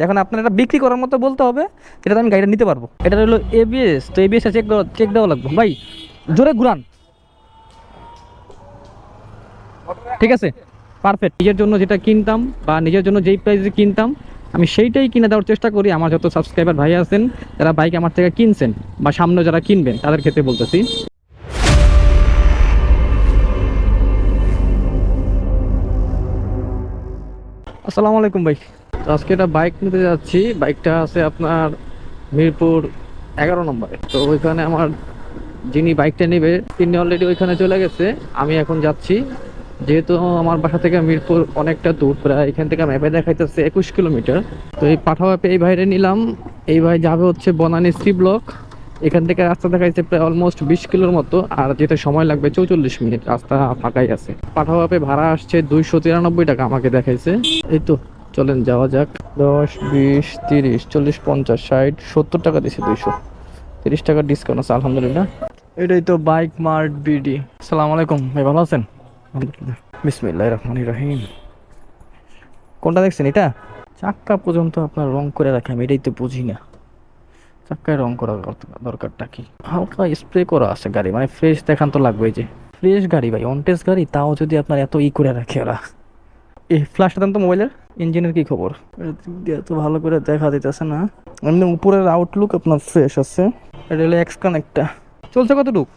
এখন আপনার এটা বিক্রি করার মতো বলতে হবে, যেটাতে আমি গাড়িটা নিতে পারব। এটা হলো এবিএস তো এবিএস চেক চেক দেওয়া লাগবে। ভাই, জোরে ঘুরান। ঠিক আছে? পারফেক্ট নিজের জন্য যেটা কিনতাম বা নিজের জন্য যেই প্রাইসে কিনতাম, আমি সেইটাই কিনে দেওয়ার চেষ্টা করি। আমার যত সাবস্ক্রাইবার ভাই আছেন, যারা বাইক আমার থেকে কিনছেন বা সামনে যারা কিনবেন, তাদের ক্ষেত্রে বলতেছি। আসসালামু আলাইকুম ভাই। তো আজকে একটা বাইক নিতে যাচ্ছি। বাইকটা আছে আপনার মিরপুর এগারো নম্বরে। তো ওইখানে আমার যিনি বাইকটা নেবে, তিনি অলরেডি ওইখানে চলে গেছে। আমি এখন যাচ্ছি। যেহেতু আমার বাসা থেকে মিরপুর অনেকটা দূর, প্রায় এখান থেকে ম্যাপে দেখাইতেছে একুশ কিলোমিটার। তো এই পাঠাও অ্যাপে এই ভাইরে নিলাম। এই ভাই যাবে হচ্ছে বনানী সি ব্লক এখান থেকে রাস্তা দেখাইছে প্রায় অলমোস্ট বিশ কিলোর মতো। আর যেতে সময় লাগবে চৌচল্লিশ মিনিট। রাস্তা ফাঁকাই আছে। পাঠাও অ্যাপে ভাড়া আসছে দুইশো তিরানব্বই টাকা আমাকে দেখাইছে। এই তো। চলেন যাওয়া যাক। দশ বিশ তিরিশ চল্লিশ পঞ্চাশ ষাট সত্তর টাকা দিছে দুইশো। তিরিশ টাকা ডিসকাউন্ট আছে আলহামদুলিল্লাহ। এটাই তো বাইক মার্ট বিডি। সালাম আলাইকুম ভাই ভালো আছেন? বিসমিল্লাহ রহমান রহিম। কোনটা দেখছেন এটা? চাক্কা পর্যন্ত আপনার রং করে রাখে আমি এটাই তো বুঝি না। চাক্কায় রং করা দরকারটা কি? হালকা স্প্রে করা আছে গাড়ি মানে ফ্রেশ দেখান তো লাগবে যে। ফ্রেশ গাড়ি ভাই অনটেস গাড়ি তাও যদি আপনার এত ই করে রাখে ওরা। এই ফ্ল্যাশটা দেন তো মোবাইলের ইঞ্জিনের কি খবর? এত ভালো করে দেখা দিতেছে না। এমনি উপরের আউটলুক আপনার ফ্রেশ আছে। এটা হলো এক্স কানেক্টটা চলছে কতটুক?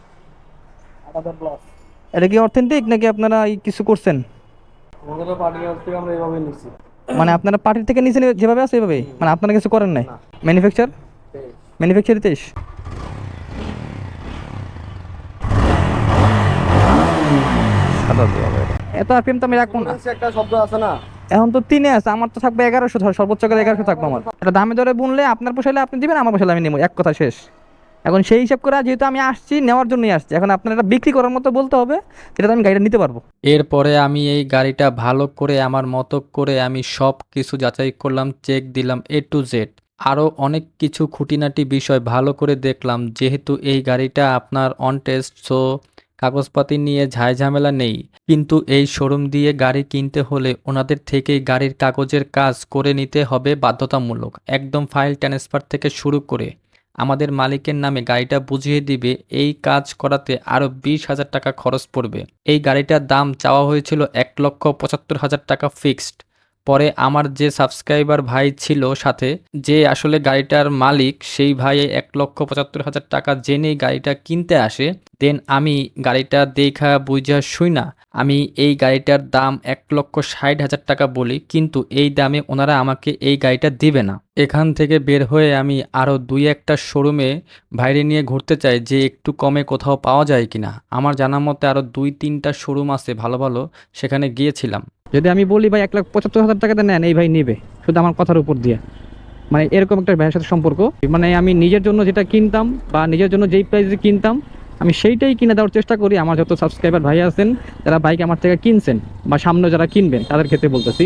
এটা কি অথেন্টিক নাকি আপনারা এই কিছু করছেন? মানে আপনারা পার্টির থেকে নিচে যেভাবে আছে এভাবে মানে আপনারা কিছু করেন নাই? ম্যানুফ্যাকচার ম্যানুফ্যাকচার তেইশ? এত আরপিএম তো আমি রাখব না। একটা শব্দ আছে না? এখন তো তিনে আছে, আমার তো থাকবে এগারোশো, ধর সর্বোচ্চ করে এগারোশো থাকব আমার। এটা দামে ধরে বুনলে আপনার পোষাইলে আপনি দিবেন, আমার পোষাইলে আমি নেব, এক কথা শেষ। এখন সেই হিসাব করে যেহেতু আমি আসছি, নেওয়ার জন্যই আসছি, এখন আপনার এটা বিক্রি করার মতো বলতে হবে যেটাতে আমি গাড়িটা নিতে পারব। এরপরে আমি এই গাড়িটা ভালো করে, আমার মতো করে আমি সব কিছু যাচাই করলাম, চেক দিলাম এ টু জেড আরও অনেক কিছু খুঁটিনাটি বিষয় ভালো করে দেখলাম, যেহেতু এই গাড়িটা আপনার অন টেস্ট সো কাগজপাতি নিয়ে ঝামেলা নেই। কিন্তু এই শোরুম দিয়ে গাড়ি কিনতে হলে ওনাদের থেকেই গাড়ির কাগজের কাজ করে নিতে হবে বাধ্যতামূলক। একদম ফাইল ট্রান্সফার থেকে শুরু করে আমাদের মালিকের নামে গাড়িটা বুঝিয়ে দিবে, এই কাজ করাতে আরও বিশ হাজার টাকা খরচ পড়বে। এই গাড়িটার দাম চাওয়া হয়েছিল এক লক্ষ পঁচাত্তর হাজার টাকা ফিক্সড। পরে আমার যে সাবস্ক্রাইবার ভাই ছিল সাথে, যে আসলে গাড়িটার মালিক, সেই ভাই এক লক্ষ পঁচাত্তর হাজার টাকা জেনেই গাড়িটা কিনতে আসে। দেন আমি গাড়িটা দেখা বুঝা শুই না। আমি এই গাড়িটার দাম এক লক্ষ ষাট হাজার টাকা বলি, কিন্তু এই দামে ওনারা আমাকে এই গাড়িটা দিবে না। এখান থেকে বের হয়ে আমি আরও দুই একটা শোরুমে বাইরে নিয়ে ঘুরতে চাই, যে একটু কমে কোথাও পাওয়া যায় কিনা। আমার জানা মতে আরও দুই তিনটা শোরুম আছে ভালো ভালো, সেখানে গিয়েছিলাম। যদি আমি বলি, ভাই, এক লাখ পঁচাত্তর হাজার টাকাতে নেন, এই ভাই নেবে। শুধু আমার কথার উপর দিয়ে। মানে এরকম একটা ভাইয়ের সাথে সম্পর্ক। মানে আমি নিজের জন্য যেটা কিনতাম বা নিজের জন্য যেই প্রাইসে কিনতাম, আমি সেইটাই কিনে দেওয়ার চেষ্টা করি। আমার যত সাবস্ক্রাইবার ভাই আছেন, যারা বাইক আমার থেকে কিনছেন বা সামনে যারা কিনবেন, তাদের ক্ষেত্রে বলতেছি।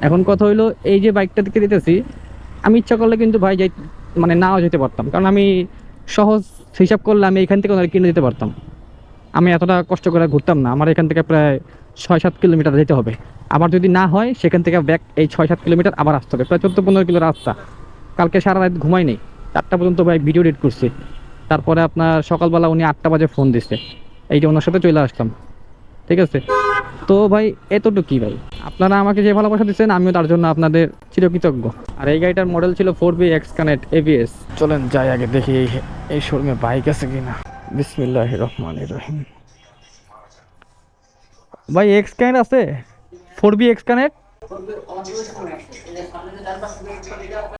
এখন কথা হইল, এই যে বাইকটা থেকে দিতেছি, আমি ইচ্ছা করলে কিন্তু ভাই যাই মানে নাও যেতে পারতাম। কারণ আমি সহজ হিসাব করলে আমি এখান থেকে ওনারা কিনে দিতে পারতাম। আমি এতটা কষ্ট করে ঘুরতাম না। আমার এখান থেকে প্রায় ছয় সাত কিলোমিটার যেতে হবে। আবার যদি না হয়, সেখান থেকে ব্যাক এই ছয় সাত কিলোমিটার আবার আসতে হবে। প্রায় চোদ্দ পনেরো কিলো রাস্তা। কালকে সারা রাত ঘুমাই নেই। চারটা পর্যন্ত ভাই ভিডিও এডিট করছি। তারপরে আপনার সকালবেলা উনি আটটা বাজে ফোন দিচ্ছে এই যে ওনার সাথে চলে আসলাম। ঠিক আছে? তো ভাই, এতটুকুই ভাই। আপনারা আমাকে যে ভালোবাসা দিচ্ছেন, আমিও তার জন্য আপনাদের চিরকৃতজ্ঞ। আর এই গাড়িটার মডেল ছিল four B X connect ABS চলেন, যাই আগে দেখি এই শোরুমে বাইক আছে কিনা। বিসমিল্লাহ রহমান রহিম। ভাই এক্স কানেক্ট আছে? ফোর বি এক্স কানেক্ট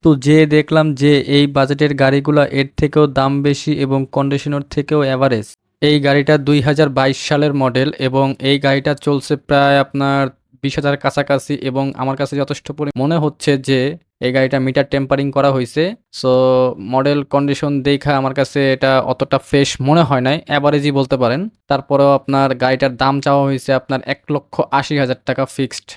তো যে দেখলাম যে এই বাজেটের গাড়িগুলো এর থেকেও দাম বেশি এবং কন্ডিশনার থেকেও অ্যাভারেজ এই গাড়িটা দুই হাজার বাইশ সালের মডেল এবং এই গাড়িটা চলছে প্রায় আপনার বিশ হাজার কাছাকাছি এবং আমার কাছে যথেষ্ট মনে হচ্ছে যে এই গাড়িটা মিটার টেম্পারিং করা হয়েছে। সো মডেল কন্ডিশন দেখা আমার কাছে এটা অতটা ফ্রেশ মনে হয় নাই অ্যাভারেজই বলতে পারেন। তারপরেও আপনার গাড়িটার দাম চাওয়া হয়েছে আপনার এক লক্ষ আশি হাজার টাকা ফিক্সড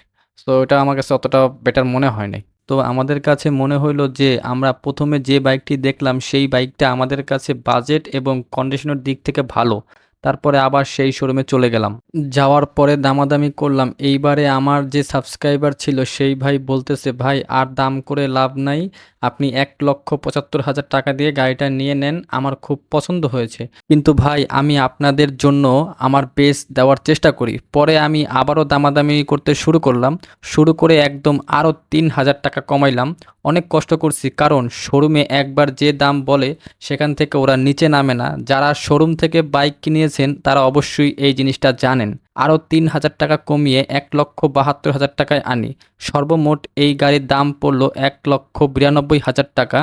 সো এটা আমার কাছে অতটা বেটার মনে হয় নাই। তো আমাদের কাছে মনে হইল যে আমরা প্রথমে যে বাইকটি দেখলাম, সেই বাইকটা আমাদের কাছে বাজেট এবং কন্ডিশনের দিক থেকে ভালো। তারপরে আবার সেই শোরুমে চলে গেলাম। যাওয়ার পরে দামাদামি করলাম। এইবারে আমার যে সাবস্ক্রাইবার ছিল, সেই ভাই বলতেছে, ভাই, আর দাম করে লাভ নাই। আপনি এক লক্ষ পঁচাত্তর হাজার টাকা দিয়ে গাড়িটা নিয়ে নেন। আমার খুব পছন্দ হয়েছে। কিন্তু ভাই, আমি আপনাদের জন্য আমার বেস দেওয়ার চেষ্টা করি। পরে আমি আবারও দামাদামি করতে শুরু করলাম। শুরু করে একদম আরও তিন হাজার টাকা কমাইলাম। অনেক কষ্ট করছি, কারণ শোরুমে একবার যে দাম বলে, সেখান থেকে ওরা নিচে নামে না। যারা শোরুম থেকে বাইক কিনিয়েছেন তারা অবশ্যই এই জিনিসটা জানেন। আরও তিন হাজার টাকা কমিয়ে এক লক্ষ বাহাত্তর হাজার টাকায় আনি। সর্বমোট এই গাড়ির দাম পড়ল এক লক্ষ বিরানব্বই হাজার টাকা।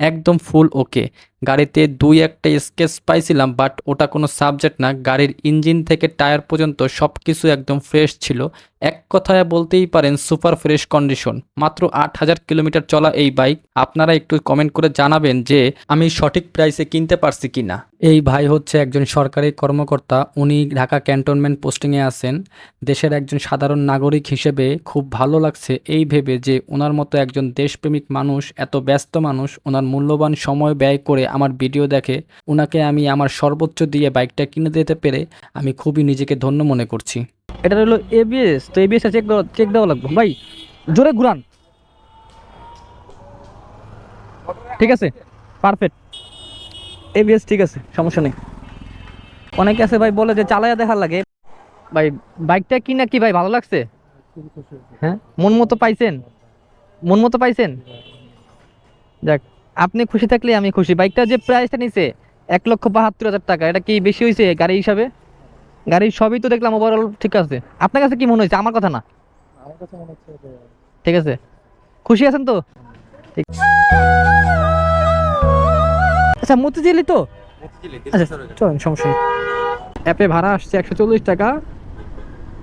একদম ফুল ওকে। গাড়িতে দুই একটা স্কেচ পাইছিলাম বাট ওটা কোনো সাবজেক্ট না। গাড়ির ইঞ্জিন থেকে টায়ার পর্যন্ত সব কিছু একদম ফ্রেশ ছিল। এক কথায় বলতেই পারেন, সুপার ফ্রেশ কন্ডিশন। মাত্র আট হাজার কিলোমিটার চলা এই বাইক। আপনারা একটু কমেন্ট করে জানাবেন যে আমি সঠিক প্রাইসে কিনতে পারছি কিনা। এই ভাই হচ্ছে একজন সরকারি কর্মকর্তা। উনি ঢাকা ক্যান্টনমেন্ট পোস্টিংয়ে আছেন। দেশের একজন সাধারণ নাগরিক হিসেবে খুব ভালো লাগছে এই ভেবে যে ওনার মতো একজন দেশপ্রেমিক মানুষ, এত ব্যস্ত মানুষ, ওনার মূল্যবান সময় ব্যয় করে আমার ভিডিও দেখে ওনাকে আমি আমার সর্বোচ্চ দিয়ে বাইকটা কিনে দিতে পেরে আমি খুবই নিজেকে ধন্য মনে করছি। এটা হলো এবিএস তো এবিএস চেক চেক দেওয়া লাগবে। ভাই, জোরে ঘুরান। ঠিক আছে? পারফেক্ট এবিএস ঠিক আছে, সমস্যা নেই। অনেকে আছে ভাই, বলে যে চালায়া দেখার লাগে। ভাই, বাইকটা কি না কি ভাই, ভালো লাগছে? হ্যাঁ? মন মতো পাইছেন? মন মতো পাইছেন? যাক। আপনি খুশি থাকলে আমি খুশি। বাইকটা যে প্রাইসটা নিছে এক লক্ষ বাহাত্তর হাজার টাকা এটা কি বেশি হয়েছে গাড়ি হিসাবে? গাড়ির সবই তো দেখলাম ওভারঅল ঠিক আছে। আপনার কাছে কি মনে হয়েছে আমার কথা না? ঠিক আছে। খুশি আছেন তো? ঠিক। আচ্ছা মতিঝিলি তো? আচ্ছা চলেন সমস্যা অ্যাপে ভাড়া আসছে একশো চল্লিশ টাকা।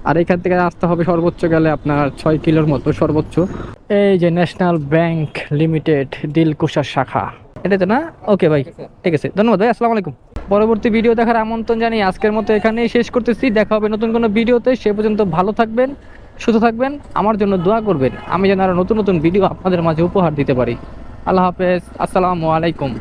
আর এখান থেকে আসতে হবে সর্বোচ্চ গেলে আপনার ছয় কিলোর মতো সর্বোচ্চ। এই যে ন্যাশনাল ব্যাংক লিমিটেড দিলকুশার শাখা এটাই তো না? ওকে ভাই, ঠিক আছে। ধন্যবাদ ভাই, আসসালামু আলাইকুম। পরবর্তী ভিডিও দেখার আমন্ত্রণ জানিয়ে আজকের মতো এখানেই শেষ করতেছি। দেখা হবে নতুন কোনো ভিডিওতে সে পর্যন্ত ভালো থাকবেন, সুস্থ থাকবেন, আমার জন্য দোয়া করবেন। আমি যেন আরও নতুন নতুন ভিডিও আপনাদের মাঝে উপহার দিতে পারি। আল্লাহ হাফেজ, আসসালামু আলাইকুম।